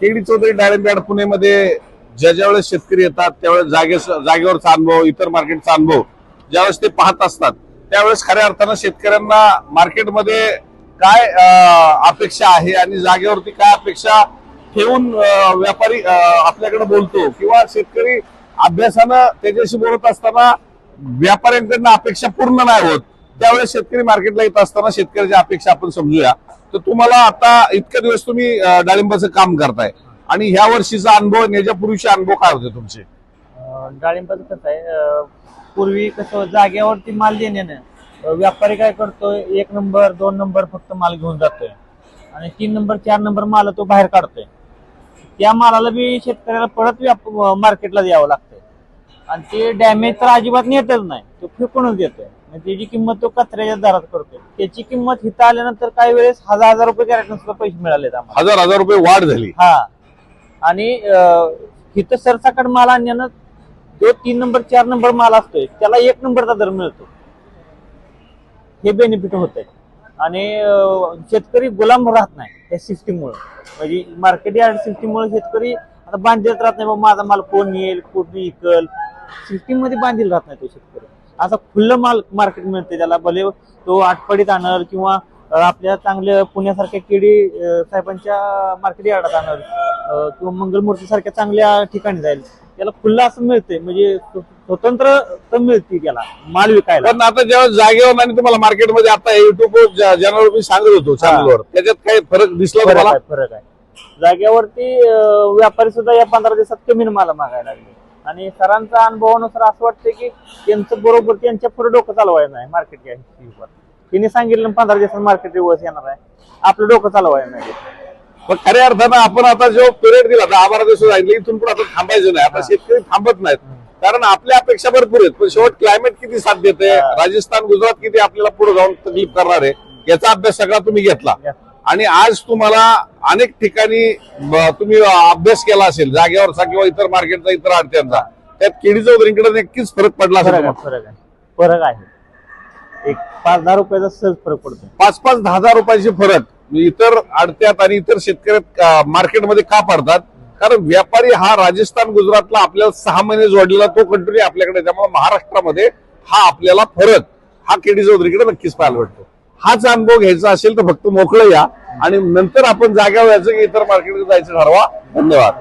KD Chaudhari डाळिंब पुणेमध्ये ज्या ज्या वेळेस शेतकरी येतात त्यावेळेस जागे जागेवरचा अनुभव इतर मार्केटचा अनुभव ज्यावेळेस ते पाहत असतात त्यावेळेस खऱ्या अर्थानं शेतकऱ्यांना मार्केटमध्ये काय अपेक्षा आहे आणि जागेवरती काय अपेक्षा ठेवून व्यापारी आपल्याकडे बोलतो किंवा शेतकरी अभ्यासानं त्याच्याशी बोलत असताना व्यापाऱ्यांकडनं अपेक्षा पूर्ण नाही होत. त्यावेळेस शेतकरी मार्केटला येत असताना शेतकऱ्याच्या अपेक्षा आपण समजूया. तर तुम्हाला आता इतक्या दिवस तुम्ही डाळिंबाचं काम करताय. आणि ह्या वर्षीचा अनुभव आणि पूर्वीचे अनुभव काय होते तुमचे? डाळिंबाचं कसं आहे पूर्वी कसं जागेवरती माल देण्यानं व्यापारी काय करतोय एक नंबर दोन नंबर फक्त माल घेऊन जातोय. आणि तीन नंबर चार नंबर माल तो बाहेर काढतोय. त्या मालाला बी शेतकऱ्याला परत मार्केटला द्यावं लागतं. आणि ते डॅमेज तर अजिबात नेतच नाही. तो फेकूनच देतोय. आणि त्याची किंमत तो कचऱ्याच्या दरात करतोय. त्याची किंमत हिथं आल्यानंतर काही वेळेस हजार हजार रुपये कॅरेटनं सुद्धा पैसे मिळालेत आम्हाला. हजार हजार रुपये वाढ झाली. हा. आणि इथं सरसकट माल आणण्यानं जो तीन नंबर चार नंबर माल असतोय त्याला एक नंबरचा दर मिळतो. हे बेनिफिट होत आहे आणि शेतकरी गुलाम राहत नाही या सिस्टीममुळे म्हणजे मार्केट यार्ड सिस्टीममुळे शेतकरी आता बांधील राहत नाही बाबा माझा माल कोण येईल कोण इकल? सिस्टीममध्ये बांधील राहत नाही तो शेतकरी. असा खुल्लं माल मार्केट मिळते त्याला भले तो आठपडीत आणल किंवा आपल्या चांगल्या पुण्यासारख्या केडी साहेबांच्या मार्केट यार्डात आणल किंवा मंगलमूर्ती सारख्या चांगल्या ठिकाणी जाईल. त्याला खुल्लं असं मिळते म्हणजे स्व- स्वतंत्र तर मिळते त्याला माल विकायला. पण आता जेव्हा जागेवर आणि तुम्हाला मार्केटमध्ये आता युट्यूब ज्यावर मी सांगत होतो चॅनलवर त्याच्यात काही फरक दिसला फरक आहे फरक आहे. जागेवरती व्यापारी सुद्धा या पंधरा दिवसात कमी माल मागायला लागले. आणि सरांचा अनुभवानुसार असं वाटतं की त्यांचं बरोबर त्यांच्या पुढे डोकं चालवायचं नाही मार्केट हिशोबात तिने सांगितलं पंधरा दिवसात मार्केट रिवर्स येणार आहे. आपलं डोकं चालवायचं नाही. पण खऱ्या अर्थानं आपण आता जो पिरियड दिला दहा बारा दिवस सांगितलं इथून पण आता थांबायचं नाही. आता शेतकरी थांबत नाहीत. कारण आपल्या अपेक्षा भरपूर आहेत पण शेवट क्लायमेट किती साथ देते. राजस्थान गुजरात किती आपल्याला पुढे जाऊन तकलीफ करणार आहे? याचा अभ्यास सगळा तुम्ही घेतला. आणि आज तुम्हाला अनेक ठिकाणी तुम्ही अभ्यास केला असेल जागेवरचा किंवा इतर मार्केटचा इतर आडत्यांचा त्यात केडी चौधरीकडे नक्कीच फरक पडला असेल फरक आहे. फरक आहे. एक पाच दहा रुपयाचा सहज फरक पडतो. पाच पाच दहा हजार रुपयाचे फरक. इतर आडत्यात आणि इतर शेतकऱ्यात मार्केटमध्ये का पडतात? कारण व्यापारी हा राजस्थान गुजरातला आपल्याला सहा महिने जोडलेला तो कंटिन्यू आपल्याकडे. त्यामुळे महाराष्ट्रामध्ये हा आपल्याला फरक हा केडी चौधरीकडे नक्कीच पाहायला भेटतो. हाच अनुभव घ्यायचा असेल तर फक्त मोकळं या. आणि नंतर आपण जाग्यावर यायचं की इतर मार्केटमध्ये जायचं ठरवा. धन्यवाद.